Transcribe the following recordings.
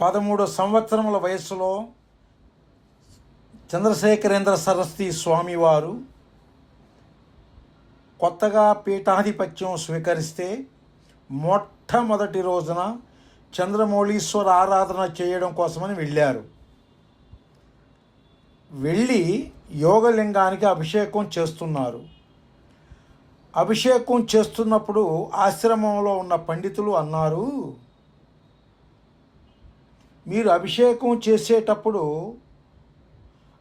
పదమూడు సంవత్సరముల వయస్సులో చంద్రశేఖరేంద్ర సరస్వతి స్వామివారు కొత్తగా పీఠాధిపత్యం స్వీకరిస్తే మొట్టమొదటి రోజున చంద్రమౌళీశ్వర ఆరాధన చేయడం కోసమని వెళ్ళారు. వెళ్ళి యోగలింగానికి అభిషేకం చేస్తున్నారు. అభిషేకం చేస్తున్నప్పుడు ఆశ్రమంలో ఉన్న పండితులు అన్నారు మీరు అభిషేకం చేసేటప్పుడు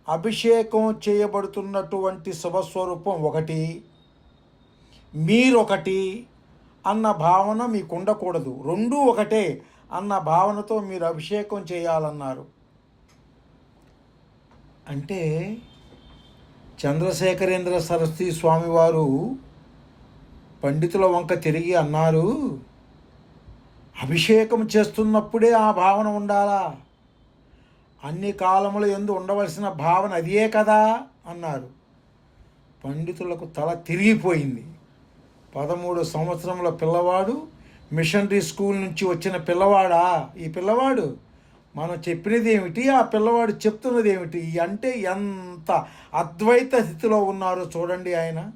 అభిషేకం చేయబడుతున్నటువంటి శుభస్వరూపం ఒకటి మీరొకటి అన్న భావన మీకు ఉండకూడదు రెండూ ఒకటే అన్న భావనతో మీరు అభిషేకం చేయాలన్నారు. అంటే చంద్రశేఖరేంద్ర సరస్వతి స్వామివారు పండితుల వంక తిరిగి అన్నారు అభిషేకం చేస్తున్నప్పుడే ఆ భావన ఉండాలా? అన్ని కాలముల ఎందు ఉండవలసిన భావన అదే కదా అన్నారు. పండితులకు తల తిరిగిపోయింది. పదమూడు సంవత్సరముల పిల్లవాడు మిషనరీ స్కూల్ నుంచి వచ్చిన పిల్లవాడా? ఈ పిల్లవాడు మనం చెప్పినది ఏమిటి ఆ పిల్లవాడు చెప్తున్నది ఏమిటి అంటే ఎంత అద్వైత స్థితిలో ఉన్నారో చూడండి ఆయన.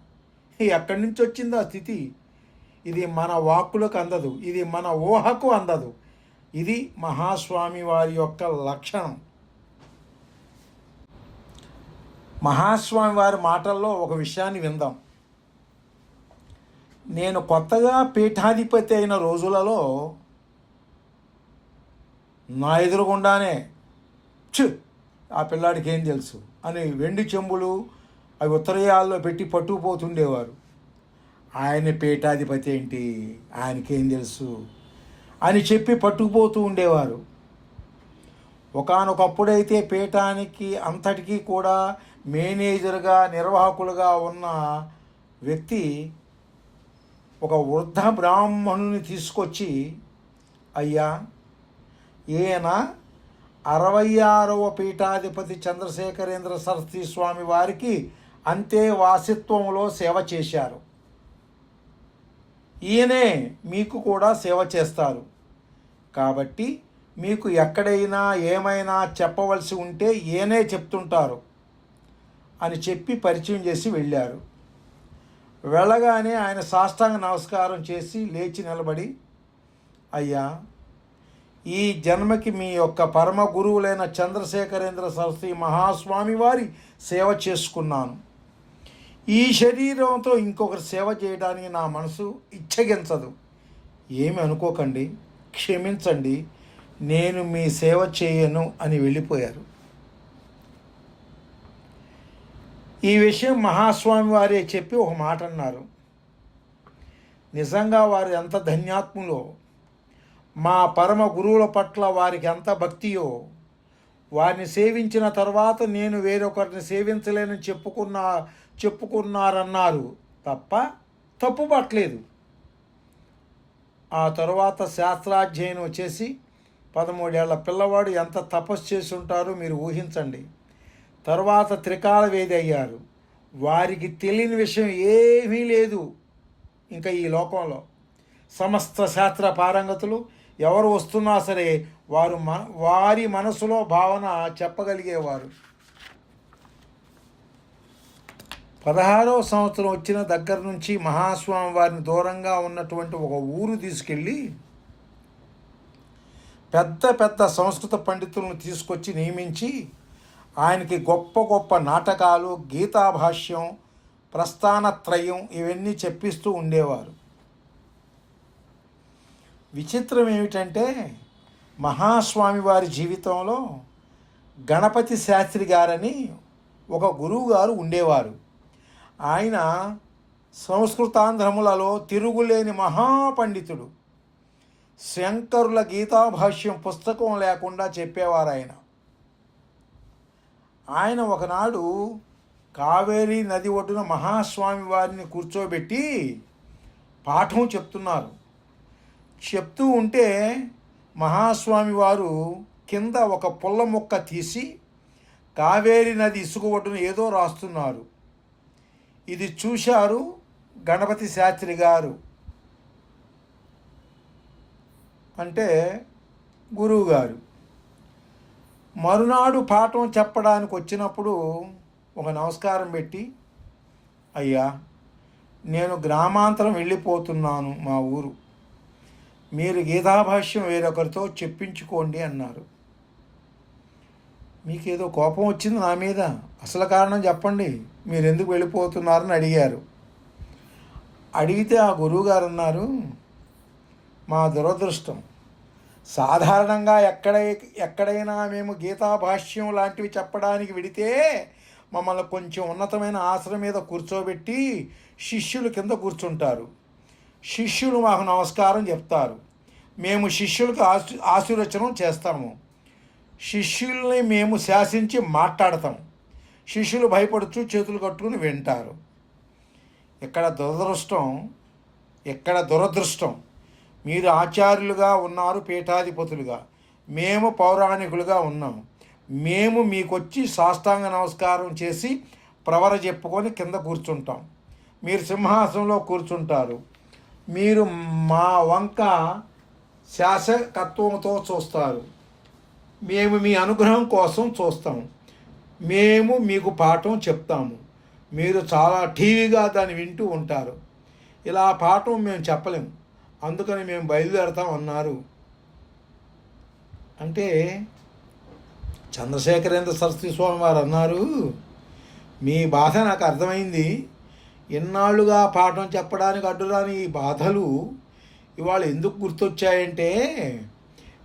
ఎక్కడి నుంచి వచ్చింది ఆ స్థితి? ఇది మన వాక్కులకు అందదు ఇది మన ఊహకు అందదు. ఇది మహాస్వామి వారి యొక్క లక్షణం. మహాస్వామి వారి మాటల్లో ఒక విషయాన్ని విందాం. నేను కొత్తగా పీఠాధిపతి అయిన రోజులలో నా ఎదురుగుండానే చు ఆ పిల్లాడికి ఏం తెలుసు? అని వెండి చెంబులు అవి ఉత్తరయాల్లో పెట్టి పట్టుకుపోతుండేవారు. ఆయన పీఠాధిపతి ఏంటి? ఆయనకేం తెలుసు? అని చెప్పి పట్టుకుపోతూ ఉండేవారు. ఒకనొకప్పుడైతే పీఠానికి అంతటికీ కూడా మేనేజర్గా నిర్వాహకులుగా ఉన్న వ్యక్తి ఒక వృద్ధ బ్రాహ్మణుని తీసుకొచ్చి అయ్యా ఈయన అరవై ఆరవ పీఠాధిపతి చంద్రశేఖరేంద్ర సరస్వతి స్వామి వారికి అంతే వాసిత్వంలో సేవ చేశారు. ఈయనే మీకు కూడా సేవ చేస్తారు. కాబట్టి మీకు ఎక్కడైనా ఏమైనా చెప్పవలసి ఉంటే ఈయనే చెప్తుంటారు అని చెప్పి పరిచయం చేసి వెళ్ళారు. వెళ్ళగానే ఆయన సాష్టాంగ నమస్కారం చేసి లేచి నిలబడి అయ్యా ఈ జన్మకి మీ యొక్క పరమ గురువులైన చంద్రశేఖరేంద్ర సరస్వతి మహాస్వామి వారి సేవ చేసుకున్నాను. ఈ శరీరంతో ఇంకొకరు సేవ చేయడానికి నా మనసు ఇచ్చగించదు. ఏమి అనుకోకండి క్షమించండి నేను మీ సేవ చేయను అని వెళ్ళిపోయారు. ఈ విషయం మహాస్వామి వారే చెప్పి ఒక మాట అన్నారు. నిజంగా వారు ఎంత ధన్యాత్ములో మా పరమ గురువుల పట్ల వారికి ఎంత భక్తియో వారిని సేవించిన తర్వాత నేను వేరొకరిని సేవించలేనని చెప్పుకున్న చెప్పుకున్నారన్నారు తప్ప తప్పుపట్టలేదు. ఆ తరువాత శాస్త్రాధ్యయనం చేసి పదమూడేళ్ళ పిల్లవాడు ఎంత తపస్సు చేసి ఉంటారో మీరు ఊహించండి. తర్వాత త్రికాల వేది అయ్యారు. వారికి తెలియని విషయం ఏమీ లేదు ఇంకా ఈ లోకంలో. సమస్త శాస్త్ర పారంగతులు ఎవరు వస్తున్నా సరే వారు మన వారి మనసులో భావన చెప్పగలిగేవారు. పదహారవ సంవత్సరం వచ్చిన దగ్గర నుంచి మహాస్వామి వారిని దూరంగా ఉన్నటువంటి ఒక ఊరు తీసుకెళ్ళి పెద్ద పెద్ద సంస్కృత పండితులను తీసుకొచ్చి నియమించి ఆయనకి గొప్ప గొప్ప నాటకాలు గీతాభాష్యం ప్రస్థానత్రయం ఇవన్నీ చెప్పిస్తూ ఉండేవారు. విచిత్రం ఏమిటంటే మహాస్వామి వారి జీవితంలో గణపతి శాస్త్రి గారని ఒక గురువు గారు ఉండేవారు. ఆయన సంస్కృతాంధ్రములలో తిరుగులేని మహాపండితుడు. శంకరుల గీతాభాష్యం పుస్తకం లేకుండా చెప్పేవారు ఆయన ఆయన ఒకనాడు కావేరీ నది ఒడ్డున మహాస్వామి వారిని కూర్చోబెట్టి పాఠం చెప్తున్నారు. చెప్తూ ఉంటే మహాస్వామి వారు కింద ఒక పుల్ల మొక్క తీసి కావేరీ నది ఇసుక ఒడ్డున ఏదో రాస్తున్నారు. ఇది చూశారు గణపతి శాస్త్రి గారు. అంటే గురువు గారు. మరునాడు పాఠం చెప్పడానికి వచ్చినప్పుడు ఒక నమస్కారం పెట్టి అయ్యా నేను గ్రామాంతరం వెళ్ళిపోతున్నాను మా ఊరు. మీరు గీతాభాష్యం వేరొకరితో చెప్పించుకోండి అన్నారు. మీకేదో కోపం వచ్చింది నా మీద? అసలు కారణం చెప్పండి. మీరు ఎందుకు వెళ్ళిపోతున్నారని అడిగారు. అడిగితే ఆ గురువుగారు అన్నారు మా దురదృష్టం. సాధారణంగా ఎక్కడ ఎక్కడైనా మేము గీతాభాష్యం లాంటివి చెప్పడానికి విడితే మమ్మల్ని కొంచెం ఉన్నతమైన ఆశ్రమం మీద కూర్చోబెట్టి శిష్యులు కింద కూర్చుంటారు. శిష్యులు మాకు నమస్కారం చెప్తారు. మేము శిష్యులకు ఆశీ ఆశీర్వచనం చేస్తాము. శిష్యుల్ని మేము శాసించి మాట్లాడతాం శిష్యులు భయపడుచు చేతులు కట్టుకుని వింటారు. ఇక్కడ దురదృష్టం ఇక్కడ దురదృష్టం. మీరు ఆచార్యులుగా ఉన్నారు పీఠాధిపతులుగా. మేము పౌరాణికులుగా ఉన్నాం. మేము మీకొచ్చి సాష్టాంగ నమస్కారం చేసి ప్రవర చెప్పుకొని కింద కూర్చుంటాం. మీరు సింహాసనంలో కూర్చుంటారు. మీరు మా వంక శాసకత్వంతో చూస్తారు. మేము మీ అనుగ్రహం కోసం చూస్తాం. మేము మీకు పాఠం చెప్తాము. మీరు చాలా టీవీగా దాన్ని వింటూ ఉంటారు. ఇలా పాఠం మేము చెప్పలేము. అందుకని మేము బయలుదేరతాం అన్నారు. అంటే చంద్రశేఖరేంద్ర సరస్వతి స్వామి వారు అన్నారు మీ బాధ నాకు అర్థమైంది. ఇన్నాళ్ళుగా పాఠం చెప్పడానికి అడ్డురాని ఈ బాధలు ఇవాళ ఎందుకు గుర్తొచ్చాయంటే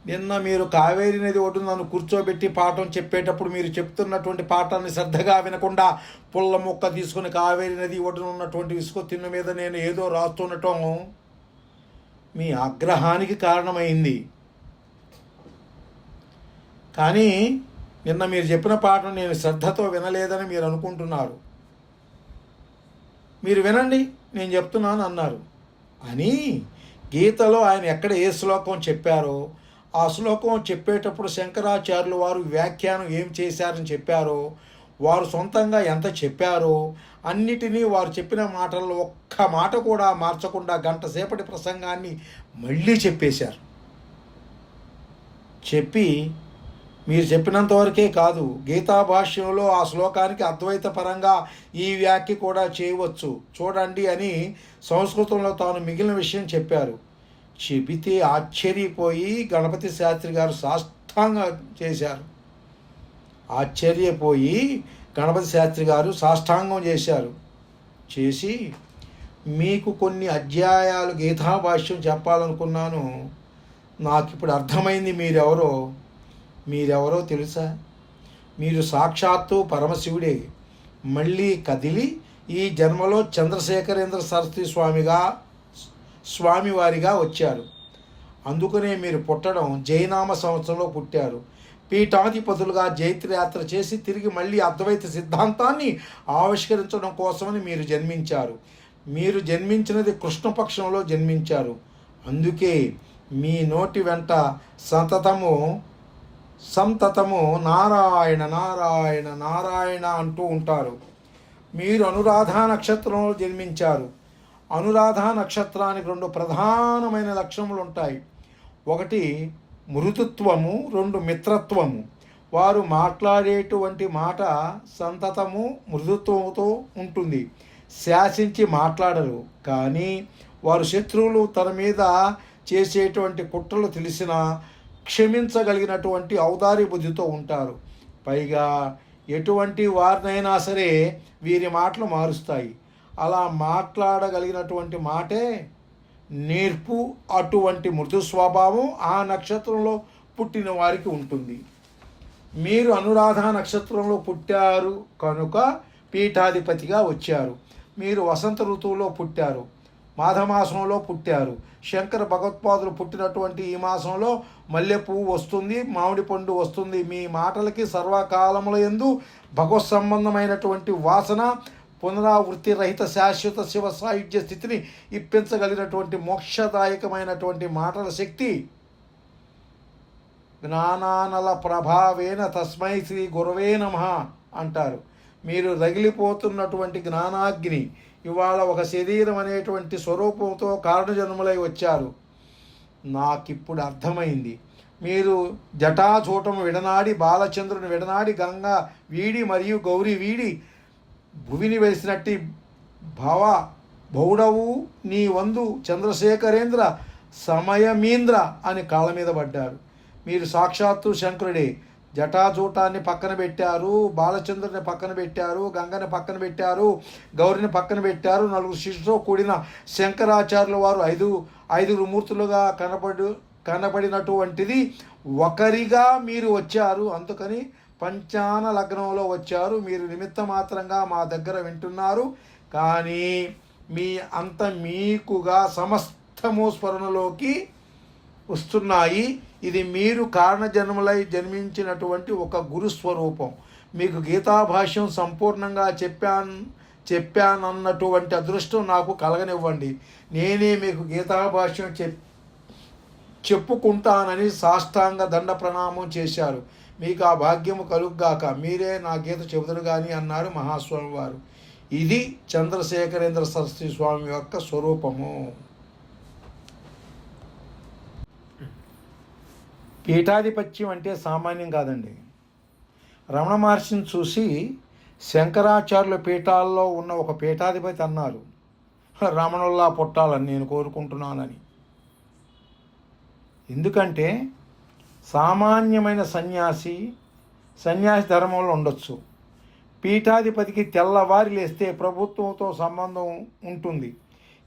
నిన్న మీరు కావేరి నది ఒడ్డు నన్ను కూర్చోబెట్టి పాఠం చెప్పేటప్పుడు మీరు చెప్తున్నటువంటి పాఠాన్ని శ్రద్ధగా వినకుండా పుల్ల మొక్క తీసుకుని కావేరి నది ఒడ్డున ఉన్నటువంటి ఇసుక తిన్న మీద నేను ఏదో రాస్తుండటం మీ ఆగ్రహానికి కారణమైంది. కానీ నిన్న మీరు చెప్పిన పాఠం నేను శ్రద్ధతో వినలేదని మీరు అనుకుంటున్నారు. మీరు వినండి నేను చెప్తున్నాను అన్నారు. అని గీతలో ఆయన ఎక్కడ ఏ శ్లోకం చెప్పారో ఆ శ్లోకం చెప్పేటప్పుడు శంకరాచార్యులు వారు వ్యాఖ్యానం ఏం చేశారని చెప్పారో వారు సొంతంగా ఎంత చెప్పారో అన్నిటినీ వారు చెప్పిన మాటల్లో ఒక్క మాట కూడా మార్చకుండా గంట సేపటి ప్రసంగాన్ని మళ్ళీ చెప్పేశారు. చెప్పి మీరు చెప్పినంత వరకే కాదు గీతా భాష్యంలో ఆ శ్లోకానికి అద్వైత పరంగా ఈ వ్యాఖ్య కూడా చేయవచ్చు. చూడండి అని సంస్కృతంలో తాను మిగిలిన విషయం చెప్పారు. చెబితే ఆశ్చర్యపోయి గణపతి శాస్త్రి గారు సాష్టాంగ చేశారు. ఆశ్చర్యపోయి గణపతి శాస్త్రి గారు సాష్టాంగం చేశారు. చేసి మీకు కొన్ని అధ్యాయాలు గీతాభాష్యం చెప్పాలనుకున్నాను. నాకు ఇప్పుడు అర్థమైంది మీరెవరో. మీరెవరో తెలుసా? మీరు సాక్షాత్తు పరమశివుడే. మళ్ళీ కదిలి ఈ జన్మలో చంద్రశేఖరేంద్ర సరస్వతి స్వామిగా స్వామివారిగా వచ్చారు. అందుకనే మీరు పుట్టడం జైనామ సంవత్సరంలో పుట్టారు. పీఠాధిపతులుగా జైత్రయాత్ర చేసి తిరిగి మళ్ళీ అద్వైత సిద్ధాంతాన్ని ఆవిష్కరించడం కోసమని మీరు జన్మించారు. మీరు జన్మించినది కృష్ణపక్షంలో జన్మించారు. అందుకే మీ నోటి వెంట సంతతము సంతతము నారాయణ నారాయణ నారాయణ అంటూ ఉంటారు. మీరు అనురాధ నక్షత్రంలో జన్మించారు. అనురాధ నక్షత్రానికి రెండు ప్రధానమైన లక్షణములు ఉంటాయి ఒకటి మృదుత్వము రెండు మిత్రత్వము. వారు మాట్లాడేటువంటి మాట సంతతము మృదుత్వముతో ఉంటుంది. శాసించి మాట్లాడరు. కానీ వారు శత్రువులు తన మీద చేసేటువంటి కుట్రలు తెలిసినా క్షమించగలిగినటువంటి ఔదారి బుద్ధితో ఉంటారు. పైగా ఎటువంటి వారినైనా సరే వీరి మాటలు మారుస్తాయి. అలా మాట్లాడగలిగినటువంటి మాటే నేర్పు అటువంటి మృదు స్వభావం ఆ నక్షత్రంలో పుట్టిన వారికి ఉంటుంది. మీరు అనురాధ నక్షత్రంలో పుట్టారు కనుక పీఠాధిపతిగా వచ్చారు. మీరు వసంత ఋతువులో పుట్టారు. మాఘమాసంలో పుట్టారు. శంకర భగవత్పాదులు పుట్టినటువంటి ఈ మాసంలో మల్లెపువ్వు వస్తుంది మామిడి పండు వస్తుంది. మీ మాటలకి సర్వకాలముల ఎందు భగవత్ సంబంధమైనటువంటి వాసన పునరావృత్తి రహిత శాశ్వత శివ సాయుధ్య స్థితిని ఇప్పించగలిగినటువంటి మోక్షదాయకమైనటువంటి మాటల శక్తి జ్ఞానానల ప్రభావేన తస్మై శ్రీ గురవే నమ అంటారు. మీరు రగిలిపోతున్నటువంటి జ్ఞానాగ్ని ఇవాళ ఒక శరీరం అనేటువంటి స్వరూపంతో కారణజన్ములై వచ్చారు. నాకిప్పుడు అర్థమైంది. మీరు జటాచూటము విడనాడి బాలచంద్రుని విడనాడి గంగా వీడి మరియు గౌరీ వీడి భువిని వెలిసినట్టి భవ బౌడవు నీ వందు చంద్రశేఖరేంద్ర సమయమీంద్ర అని కాళ్ళ మీద పడ్డారు. మీరు సాక్షాత్తు శంకరుడే. జటాజూటాన్ని పక్కన పెట్టారు బాలచంద్రుని పక్కన పెట్టారు గంగని పక్కన పెట్టారు గౌరిని పక్కన పెట్టారు నలుగురు శిష్యులతో కూడిన శంకరాచార్యుల వారు ఐదు ఐదుగురు మూర్తులుగా కనపడు కనపడినటువంటిది ఒకరిగా మీరు వచ్చారు. అందుకని పంచాన లగ్నంలో వచ్చారు. మీరు నిమిత్త మాత్రంగా మా దగ్గర వింటున్నారు. కానీ మీ అంత మీకుగా సమస్తము స్మరణలోకి వస్తున్నాయి. ఇది మీరు కారణజన్మలై జన్మించినటువంటి ఒక గురుస్వరూపం. మీకు గీతాభాష్యం సంపూర్ణంగా చెప్పాను చెప్పానన్నటువంటి అదృష్టం నాకు కలగనివ్వండి. నేనే మీకు గీతాభాష్యం చెప్ చెప్పుకుంటానని సాష్టాంగ దండ ప్రణామం చేశారు. మీకు ఆ భాగ్యము కలుగ్గాక మీరే నా గీత చెబుదురు కానీ అన్నారు మహాస్వామి వారు ఇది చంద్రశేఖరేంద్ర సరస్వతి స్వామి యొక్క స్వరూపము. పీఠాధిపత్యం అంటే సామాన్యం కాదండి. రమణ మహర్షిని చూసి శంకరాచార్యుల పీఠాల్లో ఉన్న ఒక పీఠాధిపతి అన్నారు రమణుల్లా పుట్టాలని నేను కోరుకుంటున్నానని. ఎందుకంటే సామాన్యమైన సన్యాసి సన్యాసి ధర్మంలో ఉండొచ్చు. పీఠాధిపతికి తెల్లవారి లేస్తే ప్రభుత్వంతో సంబంధం ఉంటుంది.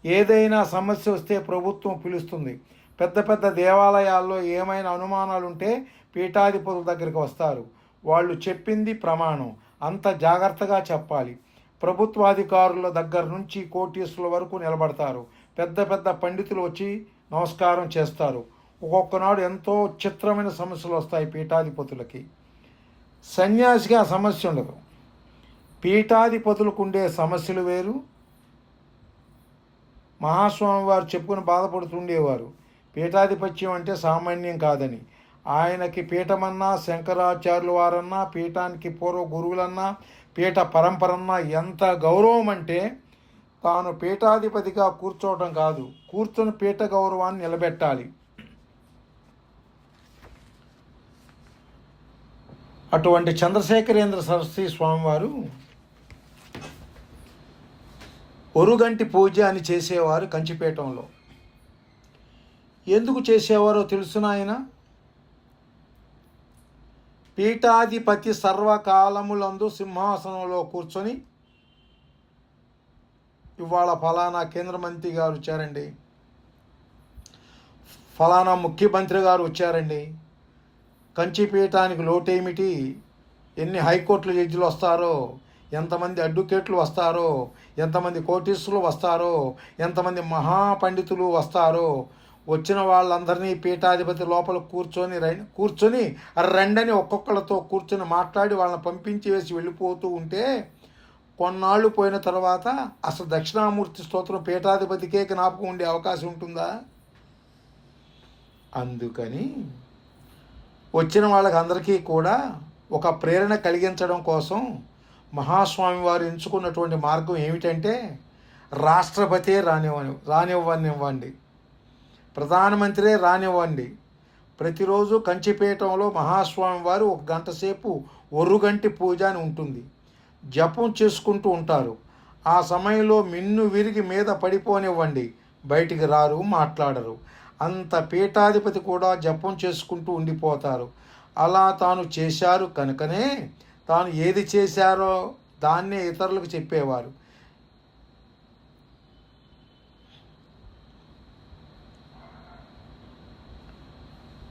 ఏదైనా సమస్య వస్తే ప్రభుత్వం పిలుస్తుంది. పెద్ద పెద్ద దేవాలయాల్లో ఏమైనా అనుమానాలు ఉంటే పీఠాధిపతుల దగ్గరికి వస్తారు. వాళ్ళు చెప్పింది ప్రమాణం. అంత జాగ్రత్తగా చెప్పాలి. ప్రభుత్వాధికారుల దగ్గర నుంచి కోటీసుల వరకు నిలబడతారు. పెద్ద పెద్ద పండితులు వచ్చి నమస్కారం చేస్తారు. ఒక్కొక్కనాడు ఎంతో చిత్రమైన సమస్యలు వస్తాయి పీఠాధిపతులకి. సన్యాసికి ఆ సమస్య ఉండదు. పీఠాధిపతులకు ఉండే సమస్యలు వేరు. మహాస్వామి వారు చెప్పుకుని బాధపడుతుండేవారు. పీఠాధిపత్యం అంటే సామాన్యం కాదని. ఆయనకి పీఠమన్నా శంకరాచార్యుల వారన్నా పీఠానికి పూర్వ గురువులన్నా పీఠ పరంపరన్నా ఎంత గౌరవం అంటే తాను పీఠాధిపతిగా కూర్చోవడం కాదు. కూర్చొని పీఠ గౌరవాన్ని నిలబెట్టాలి. అటువంటి చంద్రశేఖరేంద్ర సరస్వతి స్వామివారు ఒరుగంటి పూజ అని చేసేవారు కంచిపేటంలో. ఎందుకు చేసేవారో తెలుసున ఆయన పీఠాధిపతి సర్వకాలములందు సింహాసనంలో కూర్చొని ఇవాళ ఫలానా కేంద్ర మంత్రి గారు వచ్చారండి. ఫలానా ముఖ్యమంత్రి గారు వచ్చారండి. కంచిపీఠానికి లోటేమిటి? ఎన్ని హైకోర్టులు జడ్జిలు వస్తారో? ఎంతమంది అడ్వకేట్లు వస్తారో? ఎంతమంది కోటీసులు వస్తారో? ఎంతమంది మహాపండితులు వస్తారో? వచ్చిన వాళ్ళందరినీ పీఠాధిపతి లోపల కూర్చొని ర- కూర్చొని రెండని ఒక్కొక్కళ్ళతో కూర్చొని మాట్లాడి వాళ్ళని పంపించి వేసి వెళ్ళిపోతూ ఉంటే కొన్నాళ్ళు పోయిన తర్వాత అసలు దక్షిణామూర్తి స్తోత్రం పీఠాధిపతికే జ్ఞాపకం ఉండే అవకాశం ఉంటుందా? అందుకని వచ్చిన వాళ్ళకందరికీ కూడా ఒక ప్రేరణ కలిగించడం కోసం మహాస్వామి వారు ఎంచుకున్నటువంటి మార్గం ఏమిటంటే రాష్ట్రపతే రానివ్వని రానివ్వనివ్వండి. ప్రధానమంత్రే రానివ్వండి. ప్రతిరోజు కంచిపీఠంలో మహాస్వామి వారు ఒక గంట సేపు ఒర్రుగంటి పూజ అని ఉంటుంది. జపం చేసుకుంటూ ఉంటారు. ఆ సమయంలో మిన్ను విరిగి మీద పడిపోనివ్వండి. బయటికి రారు మాట్లాడరు. అంత పీఠాధిపతి కూడా జపం చేసుకుంటూ ఉండిపోతారు. అలా తాను చేశారు కనుకనే తాను ఏది చేశారో దాన్నే ఇతరులకు చెప్పేవారు.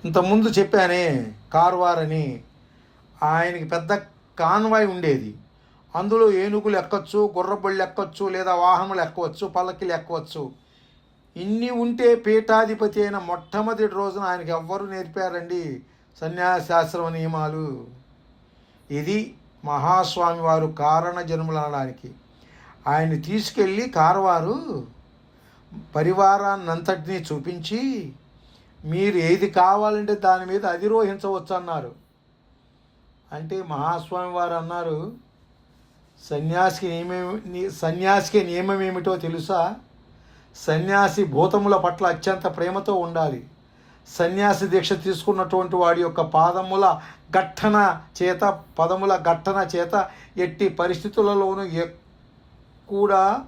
ఇంతకుముందు చెప్పానే కార్వారని ఆయనకి పెద్ద కాన్వాయ్ ఉండేది. అందులో ఏనుగులు ఎక్కచ్చు గుర్రబళ్ళు ఎక్కవచ్చు లేదా వాహనములు ఎక్కవచ్చు పల్లకిలు ఎక్కవచ్చు. ఇన్ని ఉంటే పీఠాధిపతి అయిన మొట్టమొదటి రోజున ఆయనకి ఎవ్వరు నేర్పారండి? సన్యాసాశ్రమ నియమాలు. ఇది మహాస్వామి వారు కారణ జన్మలు అనడానికి. ఆయన్ని తీసుకెళ్ళి కారవారు పరివారాన్నంతటినీ చూపించి మీరు ఏది కావాలంటే దాని మీద అధిరోహించవచ్చు అన్నారు. అంటే మహాస్వామి వారు అన్నారు సన్యాసికి నియమం సన్యాసికి నియమం ఏమిటో తెలుసా? సన్యాసి భూతముల పట్ల అత్యంత ప్రేమతో ఉండాలి. సన్యాసి దీక్ష తీసుకున్నటువంటి వాడి యొక్క పాదముల గట్టన చేత పదముల గట్టన చేత ఎట్టి పరిస్థితులలోనూ ఎ- కూడా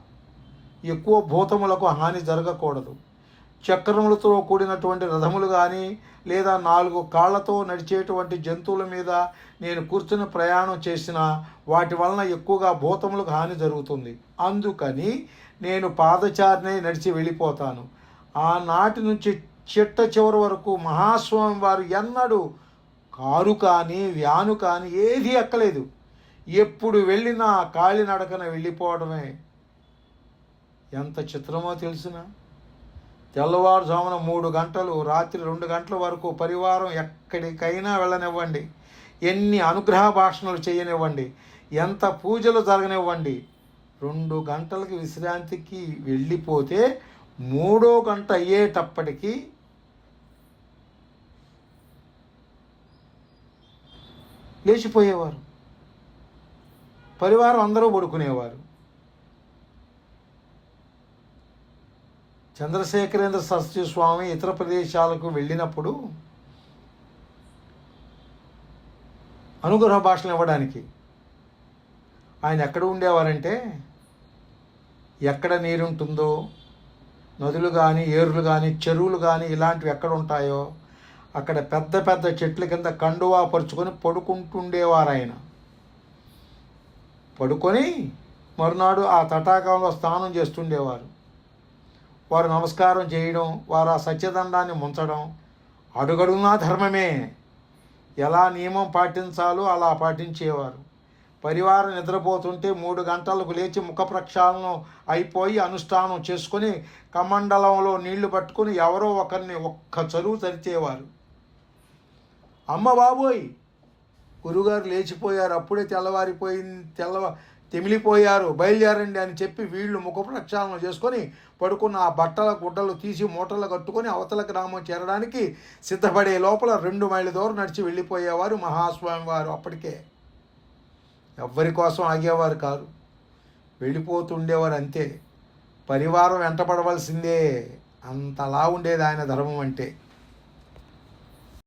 ఎక్కువ భూతములకు హాని జరగకూడదు. చక్రములతో కూడినటువంటి రథములు కానీ లేదా నాలుగు కాళ్ళతో నడిచేటువంటి జంతువుల మీద నేను కూర్చుని ప్రయాణం చేసిన వాటి వలన ఎక్కువగా భూతములకు హాని జరుగుతుంది. అందుకని నేను పాదచారినే నడిచి వెళ్ళిపోతాను. ఆనాటి నుంచి చిట్ట చివరి వరకు మహాస్వామి వారు ఎన్నడూ కారు కానీ వ్యాను కానీ ఏది ఎక్కలేదు. ఎప్పుడు వెళ్ళినా కాలినడకన వెళ్ళిపోవడమే. ఎంత చిత్రమో తెలిసిన? తెల్లవారుజామున మూడు గంటలు రాత్రి రెండు గంటల వరకు పరివారం ఎక్కడికైనా వెళ్ళనివ్వండి. ఎన్ని అనుగ్రహ భాషణలు చేయనివ్వండి ఎంత పూజలు జరగనివ్వండి రెండు గంటలకి విశ్రాంతికి వెళ్ళిపోతే మూడో గంట అయ్యేటప్పటికీ లేచిపోయేవారు. పరివారం అందరూ పడుకునేవారు. చంద్రశేఖరేంద్ర సరస్వతి స్వామి ఇతర ప్రదేశాలకు వెళ్ళినప్పుడు అనుగ్రహ భాషలు ఇవ్వడానికి. ఆయన ఎక్కడ ఉండేవారంటే ఎక్కడ నీరుంటుందో నదులు కానీ ఏరులు కానీ చెరువులు కానీ ఇలాంటివి ఎక్కడ ఉంటాయో అక్కడ పెద్ద పెద్ద చెట్ల కింద కండువా పరుచుకొని పడుకుంటుండేవారు ఆయన పడుకొని మరునాడు ఆ తటాకంలో స్నానం చేస్తుండేవారు. వారు నమస్కారం చేయడం వారు ఆ సత్యదండాన్ని ముంచడం అడుగడుగునా ధర్మమే. ఎలా నియమం పాటించాలో అలా పాటించేవారు. పరివారం నిద్రపోతుంటే మూడు గంటలకు లేచి ముఖ ప్రక్షాళనం అయిపోయి అనుష్ఠానం చేసుకొని కమండలంలో నీళ్ళు పట్టుకొని ఎవరో ఒకరిని ఒక్క చరువు తరిచేవారు అమ్మ బాబోయ్! గురుగారు లేచిపోయారు. అప్పుడే తెల్లవారిపోయింది తెల్లవ తెమిలిపోయారు బయలుదేరండి అని చెప్పి వీళ్ళు ముఖ ప్రక్షాళన చేసుకొని పడుకున్న ఆ బట్టల గుడ్డలు తీసి మూటలు కట్టుకొని అవతల గ్రామం చేరడానికి సిద్ధపడే లోపల రెండు మైళ్ళ దూరం నడిచి వెళ్ళిపోయేవారు మహాస్వామి వారు అప్పటికే. ఎవ్వరి కోసం ఆగేవారు కారు. వెళ్ళిపోతుండేవారు అంతే. పరివారం వెంటపడవలసిందే. అంతలా ఉండేది ఆయన ధర్మం అంటే.